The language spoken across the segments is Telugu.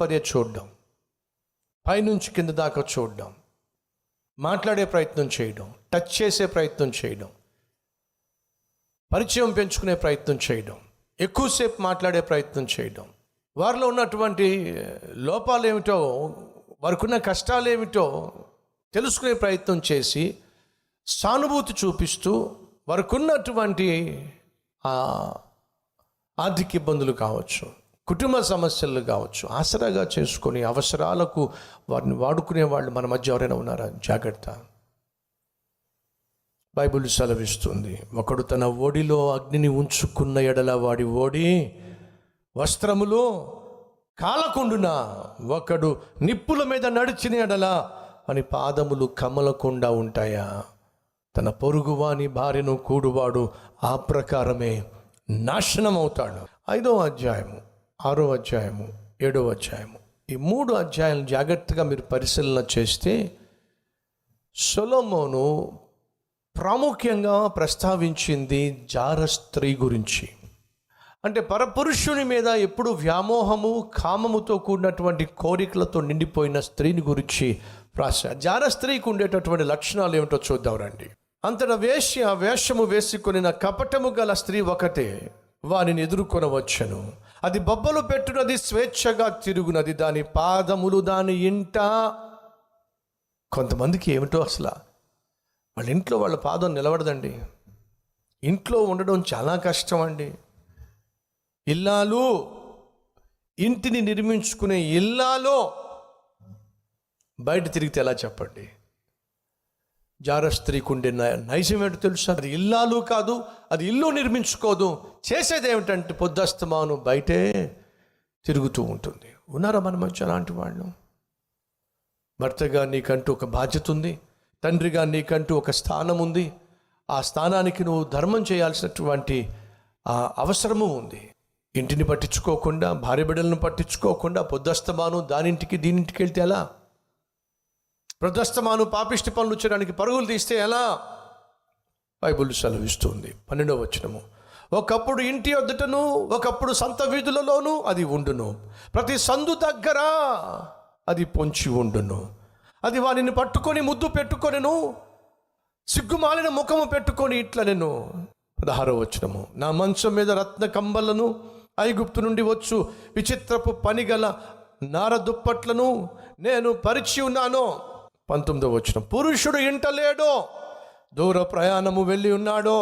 పదే చూడడం. పైనుంచి కింద దాకా చూడడం. మాట్లాడే ప్రయత్నం చేయడం. టచ్ చేసే ప్రయత్నం చేయడం. పరిచయం పెంచుకునే ప్రయత్నం చేయడం. ఎక్కువసేపు మాట్లాడే ప్రయత్నం చేయడం. వారిలో ఉన్నటువంటి లోపాలు ఏమిటో వారికున్న కష్టాలు ఏమిటో తెలుసుకునే ప్రయత్నం చేసి సానుభూతి చూపిస్తూ వారికున్నటువంటి ఆర్థిక ఇబ్బందులు కావచ్చు. కుటుంబ సమస్యలు కావచ్చు ఆసరాగా చేసుకొని అవసరాలకు వారిని వాడుకునే వాళ్ళు మన మధ్య ఎవరైనా ఉన్నారా? జాగ్రత్త. బైబిల్ సెలవిస్తుంది ఒకడు తన ఓడిలో అగ్నిని ఉంచుకున్న ఎడల వాడి ఓడి వస్త్రములు కాలకుండున? ఒకడు నిప్పుల మీద నడిచిన ఎడల అని పాదములు కమలకుండా ఉంటాయా? తన పొరుగువాని భార్యను కూడువాడు ఆ ప్రకారమే నాశనం అవుతాడు ఐదో అధ్యాయము. ఆరో అధ్యాయము ఏడో అధ్యాయము. ఈ మూడు అధ్యాయాలను జాగ్రత్తగా మీరు పరిశీలన చేస్తే సొలోమోను ప్రాముఖ్యంగా ప్రస్తావించింది జార స్త్రీ గురించి. అంటే పరపురుషుని మీద ఎప్పుడు వ్యామోహము కామముతో కూడినటువంటి కోరికలతో నిండిపోయిన స్త్రీని గురించి రాశారు. జార స్త్రీకి ఉండేటటువంటి లక్షణాలు ఏమిటో చూద్దాం రండి. అంతట వేష్య వేషము వేసుకొనిన కపటము గల స్త్రీ ఒకటే వారిని ఎదుర్కొనవచ్చును. అది బొబ్బలు పెట్టునది స్వేచ్ఛగా తిరుగునది దాని పాదములు దాని ఇంట. కొంతమందికి ఏమిటో అసలు వాళ్ళ ఇంట్లో వాళ్ళ పాదం నిలబడదండి. ఇంట్లో ఉండడం చాలా కష్టం అండి ఇల్లాలు ఇంటిని నిర్మించుకునే ఇల్లాలో బయట తిరిగితే ఎలా చెప్పండి? జార స్త్రీకి ఉండే నైజం ఏంటో తెలుసా? అది ఇల్లాలు కాదు అది ఇల్లు నిర్మించుకోదు. చేసేది ఏమిటంటే పొద్దస్తమాను బయటే తిరుగుతూ ఉంటుంది. ఉన్నారా మన మధ్య అలాంటి వాళ్ళు? భర్తగా నీకంటూ ఒక బాధ్యత ఉంది తండ్రిగా నీకంటూ ఒక స్థానం ఉంది. ఆ స్థానానికి నువ్వు ధర్మం చేయాల్సినటువంటి ఆ అవసరము ఉంది. ఇంటిని పట్టించుకోకుండా భార్య బిడ్డలను పట్టించుకోకుండా పొద్దస్తమాను దానింటికి దీనింటికి వెళ్తే ఎలా? ప్రదస్తమాను పాపిష్టి పనులు చేయడానికి పరుగులు తీస్తే ఎలా? బైబుల్ సెలవిస్తుంది. పన్నెండవ వచనము. ఒకప్పుడు ఇంటి వద్దటను ఒకప్పుడు సంత వీధులలోనూ అది ఉండును. ప్రతి సందు దగ్గర అది పొంచి ఉండును. అది వానిని పట్టుకొని ముద్దు పెట్టుకొనెను సిగ్గుమాలిన ముఖము పెట్టుకొని ఇట్లా నేను పదహారవ వచనము. నా మంచం మీద రత్న కంబలను ఐగుప్తు నుండి వచ్చు. విచిత్రపు పనిగల నార దుప్పట్లను నేను పరిచి ఉన్నాను. పంతొమ్మిదవ వచ్చిన పురుషుడు ఇంటలేడు దూర ప్రయాణము వెళ్ళి ఉన్నాడో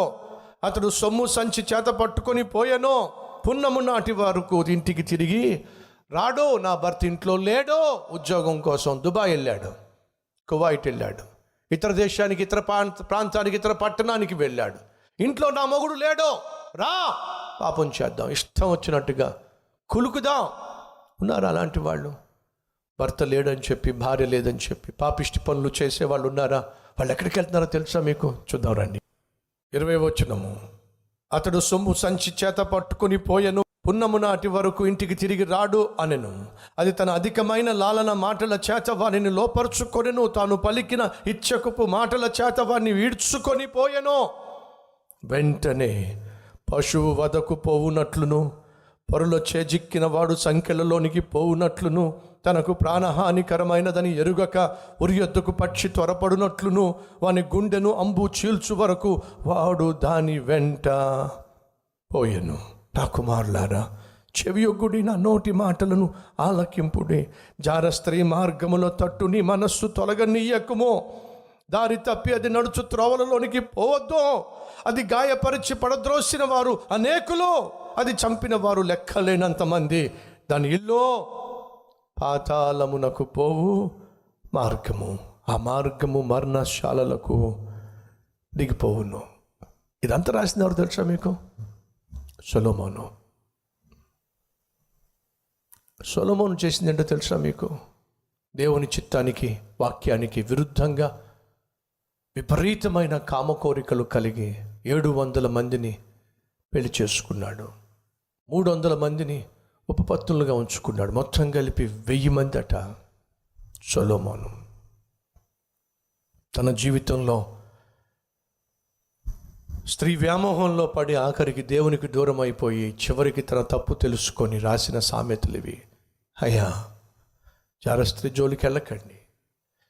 అతడు సొమ్ము సంచి చేత పట్టుకొని పోయాను పున్నము నాటి వరకు ఇంటికి తిరిగి రాడో నా భర్త ఇంట్లో లేడో ఉద్యోగం కోసం దుబాయ్ వెళ్ళాడు కువైట్ వెళ్ళాడు ఇతర దేశానికి ఇతర ప్రాంత ప్రాంతానికి ఇతర పట్టణానికి వెళ్ళాడు. ఇంట్లో నా మొగుడు లేడో రా పాపం చేద్దాం ఇష్టం వచ్చినట్టుగా కులుకుదాం ఉన్నారు అలాంటి వాళ్ళు. భర్త లేడని చెప్పి భార్య లేదని చెప్పి పాపిష్టి పనులు చేసే వాళ్ళు ఉన్నారా? వాళ్ళు ఎక్కడికి వెళ్తున్నారో తెలుసా మీకు? చూద్దాం రండి. ఇరవై వచ్చినము అతడు సొమ్ము సంచి చేత పట్టుకుని పోయెను పున్నము నాటి వరకు ఇంటికి తిరిగి రాడు అనెను. అది తన అధికమైన లాలన మాటల చేత వారిని లోపరుచుకొనెను. తాను పలికిన ఇచ్చకపు మాటల చేత వారిని ఈడ్చుకొని పోయెను. వెంటనే పశువు వదకు పోవునట్లును పొరలో చేజిక్కిన వాడు సంఖ్యలలోనికి పోవునట్లును తనకు ప్రాణహానికరమైనదని ఎరుగక ఉరియొద్దుకు పక్షి త్వరపడునట్లును వాని గుండెను అంబు చీల్చు వరకు వాడు దాని వెంట పోయెను. నా కుమారులారా చెవియొగ్గుడి నా నోటి మాటలను ఆలకింపుడి. జార స్త్రీ మార్గములో తట్టు నీ మనస్సు తొలగనీయకుమో. దారి తప్పి అది నడుచు త్రోవలలోనికి పోవద్దు. అది గాయపరిచి పడద్రోసిన వారు అనేకులు. అది చంపిన వారు లెక్కలేనంతమంది దాని ఇల్లు పాతాళమునకు పోవు మార్గము. ఆ మార్గము మరణశాలలకు దిగిపోవును. ఇదంతా రాసింది ఎవరు తెలుసా మీకు? సొలోమోను. సొలోమోను చేసింది ఏంటో తెలుసా మీకు? దేవుని చిత్తానికి వాక్యానికి విరుద్ధంగా విపరీతమైన కామకోరికలు కలిగి ఏడు వందల మందిని పెళ్ళి చేసుకున్నాడు. మూడు వందల మందిని ఉపపత్తులుగా ఉంచుకున్నాడు. మొత్తం కలిపి వెయ్యి మంది అట సొలోమోను. తన జీవితంలో స్త్రీ వ్యామోహంలో పడి ఆఖరికి దేవునికి దూరం అయిపోయి చివరికి తన తప్పు తెలుసుకొని రాసిన సామెతలు ఇవి. అయ్యా జారస్త్రీ జోలికి వెళ్ళకండి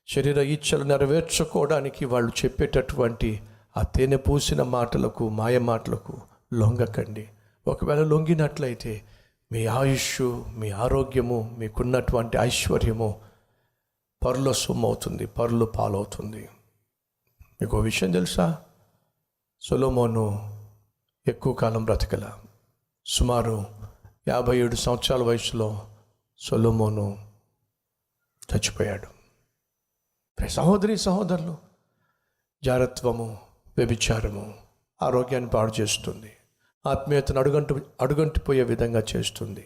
శరీర ఇచ్చలు నెరవేర్చుకోవడానికి వాళ్ళు చెప్పేటటువంటి ఆ తేనె పూసిన మాటలకు మాయ మాటలకు లొంగకండి. ఒకవేళ లొంగినట్లయితే మీ ఆయుష్ మీ ఆరోగ్యము మీకున్నటువంటి ఐశ్వర్యము పరుల సొమ్ము అవుతుంది పరులు పాలవుతుంది. మీకు విషయం తెలుసా? సొలోమోను ఎక్కువ కాలం బ్రతకల. సుమారు యాభై ఏడు సంవత్సరాల వయసులో సొలోమోను చచ్చిపోయాడు. సహోదరి సహోదరులు జారత్వము వ్యభిచారము ఆరోగ్యాన్ని పాడు చేస్తుంది. ఆత్మీయతను అడుగంటు అడుగంటిపోయే విధంగా చేస్తుంది.